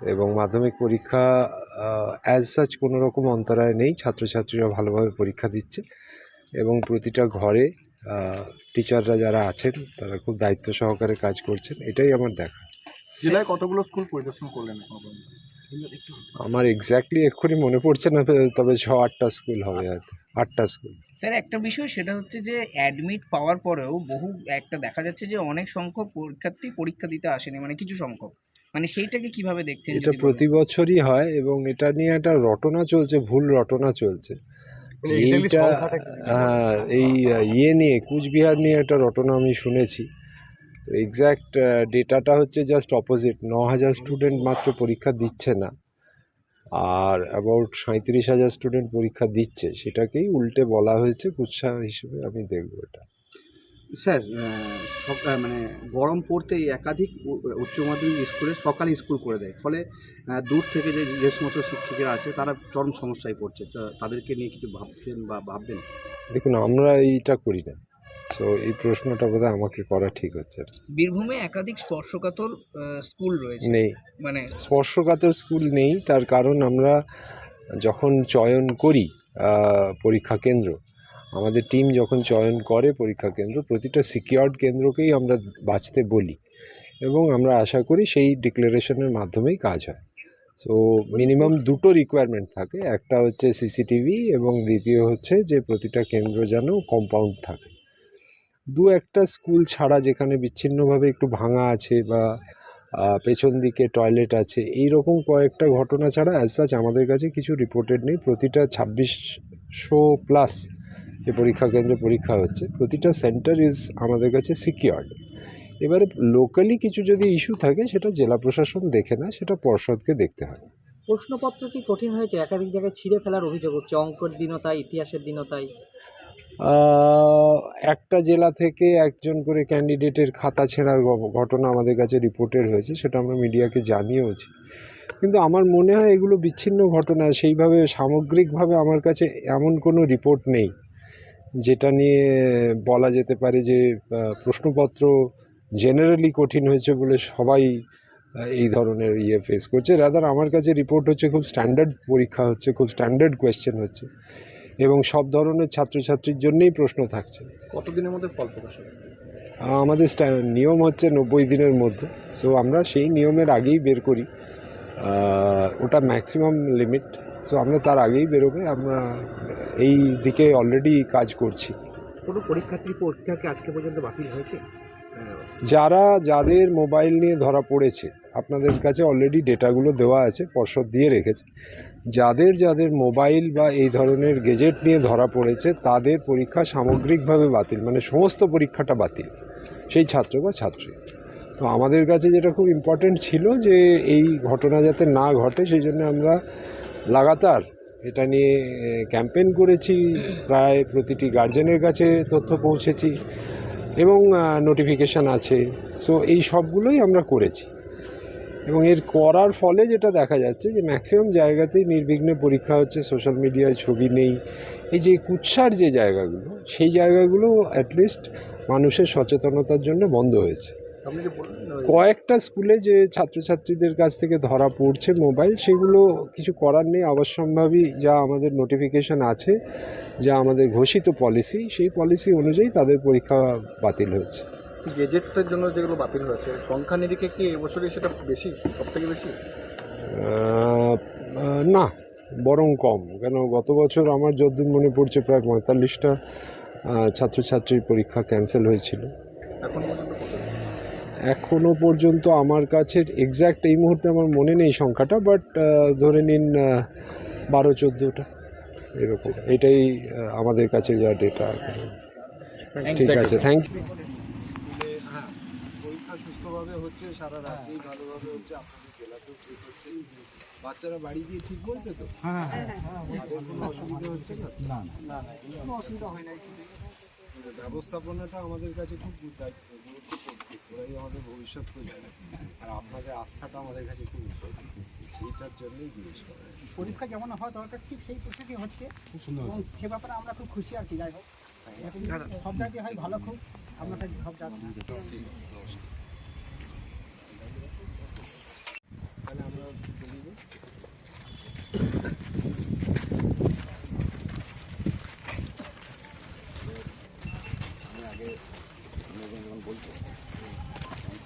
এবং মাধ্যমিক পরীক্ষা অ্যাজ সাচ কোনো রকম অন্তরায় নেই। ছাত্রছাত্রীরা ভালোভাবে পরীক্ষা দিচ্ছে এবং প্রতিটা ঘরে টিচাররা যারা আছেন তারা খুব দায়িত্ব সহকারে কাজ করছেন। এটাই আমার দেখা। জেলায় কতগুলো স্কুল পরিদর্শন করলেন আমার এক্স্যাক্টলি এক্ষুনি মনে পড়ছে না তবে ছ আটটা স্কুল হবে হয়তো। আটটা স্কুল। স্যার একটা বিষয় সেটা হচ্ছে যে অ্যাডমিট পাওয়ার পরেও বহু একটা দেখা যাচ্ছে যে অনেক সংখ্যক পরীক্ষার্থী পরীক্ষা দিতে আসেনি মানে কিছু সংখ্যক। মানে সেইটাকে কীভাবে দেখছেন এটা প্রতি বছরই হয় এবং এটা নিয়ে একটা রটনা চলছে ভুল রটনা চলছে। মানে এইটা হ্যাঁ এই ইয়ে নিয়ে কুচবিহার নিয়ে একটা রটনা আমি শুনেছি। তো এক্স্যাক্ট ডেটাটা হচ্ছে জাস্ট অপোজিট ন হাজার স্টুডেন্ট মাত্র পরীক্ষা দিচ্ছে না। আর অ্যাবাউট সাঁত্রিশ হাজার স্টুডেন্ট পরীক্ষা দিচ্ছে। সেটাকেই উল্টে বলা হয়েছে কুৎসা হিসেবে আমি দেখব এটা। স্যার সব মানে গরম পড়তেই একাধিক উচ্চ মাধ্যমিক স্কুলে সকালে স্কুল করে দেয়। ফলে দূর থেকে যে যে সমস্ত শিক্ষিকেরা আছে তারা চরম সমস্যায় পড়ছে। তো তাদেরকে নিয়ে কিছু ভাবছেন বা ভাববেন? দেখুন আমরা এইটা করি না। সো এই প্রশ্নটা বোধহয় আমাকে করা ঠিক হচ্ছে বীরভূমে একাধিক স্পর্শকাতর স্কুল রয়েছে। নেই। মানে স্পর্শকাতর স্কুল নেই। তার কারণ আমরা যখন চয়ন করি পরীক্ষা কেন্দ্র আমাদের টিম যখন চয়ন করে পরীক্ষা কেন্দ্র, প্রতিটা সিকিউরড কেন্দ্রকেই আমরা বাঁচতে বলি এবং আমরা আশা করি সেই ডিক্লারেশনের মাধ্যমেই কাজ হয়। সো মিনিমাম দুটো রিকোয়ারমেন্ট থাকে, একটা হচ্ছে সিসিটিভি এবং দ্বিতীয় হচ্ছে যে প্রতিটা কেন্দ্র যেন কম্পাউন্ড থাকে। দু একটা স্কুল ছাড়া যেখানে বিচ্ছিন্নভাবে একটু ভাঙা আছে বা পেছন দিকে টয়লেট আছে এই রকম কয়েকটা ঘটনা ছাড়া অ্যাজ সাচ আমাদের কাছে কিছু রিপোর্টেড নেই। প্রতিটা ছাব্বিশশো প্লাস যে পরীক্ষা কেন্দ্রে পরীক্ষা হচ্ছে প্রতিটা সেন্টার ইজ আমাদের কাছে সিকিউরড এবারে লোকালি কিছু যদি ইস্যু থাকে সেটা জেলা প্রশাসন দেখে না সেটা পর্ষদকে দেখতে হয়। প্রশ্নপত্র কি কঠিন হয়েছে? একাধিক জায়গায় ছিঁড়ে ফেলার অভিযোগ হচ্ছে অঙ্কের দিনও তাই ইতিহাসের দিনও তাই একটা জেলা থেকে একজন করে ক্যান্ডিডেটের খাতা ছেঁড়ার ঘটনা আমাদের কাছে রিপোর্টেড হয়েছে সেটা আমরা মিডিয়াকে জানিয়েওছি। কিন্তু আমার মনে হয় এগুলো বিচ্ছিন্ন ঘটনা সেইভাবে সামগ্রিকভাবে আমার কাছে এমন কোনো রিপোর্ট নেই। যেটা নিয়ে বলা যেতে পারে যে প্রশ্নপত্র জেনারেলি কঠিন হয়েছে বলে সবাই এই ধরনের ইয়ে ফেস করছে। রাদার আমার কাছে রিপোর্ট হচ্ছে খুব স্ট্যান্ডার্ড পরীক্ষা হচ্ছে খুব স্ট্যান্ডার্ড কোয়েশ্চেন হচ্ছে এবং সব ধরনের ছাত্রছাত্রীর জন্যেই প্রশ্ন থাকছে। কতদিনের মধ্যে ফল প্রকাশ হবে? আমাদের স্ট্যা- নিয়ম হচ্ছে নব্বই দিনের মধ্যে। সো আমরা সেই নিয়মের আগেই বের করি। ওটা ম্যাক্সিমাম লিমিট সো আমরা তার আগেই বেরোবে আমরা এই দিকে অলরেডি কাজ করছি। কোনো পরীক্ষার্থীর পরীক্ষা কি আজকে পর্যন্ত বাতিল হয়েছে? যারা যাদের মোবাইল নিয়ে ধরা পড়েছে আপনাদের কাছে অলরেডি ডেটাগুলো দেওয়া আছে পর্ষদ দিয়ে রেখেছে। যাদের যাদের মোবাইল বা এই ধরনের গেজেট নিয়ে ধরা পড়েছে তাদের পরীক্ষা সামগ্রিকভাবে বাতিল মানে সমস্ত পরীক্ষাটা বাতিল সেই ছাত্র বা ছাত্রী। তো আমাদের কাছে যেটা খুব ইম্পর্ট্যান্ট ছিল যে এই ঘটনা যাতে না ঘটে সেই জন্য আমরা লাগাতার। এটা নিয়ে ক্যাম্পেন করেছি, প্রায় প্রতিটি গার্জেনের কাছে তথ্য পৌঁছেছি এবং নোটিফিকেশান আছে। সো এই সবগুলোই আমরা করেছি। এবং এর করার ফলে যেটা দেখা যাচ্ছে যে ম্যাক্সিমাম জায়গাতেই নির্বিঘ্নে পরীক্ষা হচ্ছে সোশ্যাল মিডিয়ায় ছবি নেই। এই যে কুৎসার যে জায়গাগুলো, সেই জায়গাগুলো অ্যাটলিস্ট মানুষের সচেতনতার জন্য বন্ধ হয়েছে। কয়েকটা স্কুলে যে ছাত্রছাত্রীদের কাছ থেকে ধরা পড়ছে মোবাইল সেগুলো কিছু করার নেই। অবশ্যম্ভাবী যা আমাদের নোটিফিকেশন আছে যা আমাদের ঘোষিত পলিসি সেই পলিসি অনুযায়ী তাদের পরীক্ষা বাতিল হয়েছে। গেজেটসের জন্য যেগুলো বাতিল হয়েছে সংখ্যা নিরিখে কি এবছরই সেটা বেশি সব থেকে বেশি না বরং কম। কেন গত বছর আমার যতদূর মনে পড়ছে প্রায় পঁয়তাল্লিশটা ছাত্রছাত্রীর পরীক্ষা ক্যান্সেল হয়েছিল। এখন পর্যন্ত কত এখনও পর্যন্ত আমার কাছে এক্স্যাক্ট এই মুহূর্তে আমার মনে নেই সংখ্যাটা বাট ধরে নিন বারো চোদ্দোটা। এরকম। এটাই আমাদের কাছে যা ডেটা ঠিক আছে থ্যাংক ইউ হ্যাঁ পরীক্ষা সুস্থভাবে হচ্ছে সারা রাজ্যেই ভালোভাবে হচ্ছে আপনাদের জেলাতেও ঠিক হচ্ছে। বাচ্চারা বাড়ি গিয়ে ঠিক বলছে তো? হ্যাঁ তাদের কোনো অসুবিধা হচ্ছে না? না না। কোনো অসুবিধা হয় না ব্যবস্থাপনাটা আমাদের কাছে খুব গুরুত্বপূর্ণ ওরাই আমাদের ভবিষ্যৎ প্রজন্ম আর আপনাদের আস্থাটা আমাদের কাছে খুব সেইটার জন্যই জিজ্ঞেস করে পরীক্ষা যেমন হওয়া দরকার ঠিক সেই পরীক্ষাটি হচ্ছে। এবং সে ব্যাপারে আমরা খুব খুশি আর কি যাই হোক। সব জায়গায় হয় ভালো খুব আপনার কাছে সব জায়গায়। তাহলে আমরা বলি আমি আগে যখন বলছি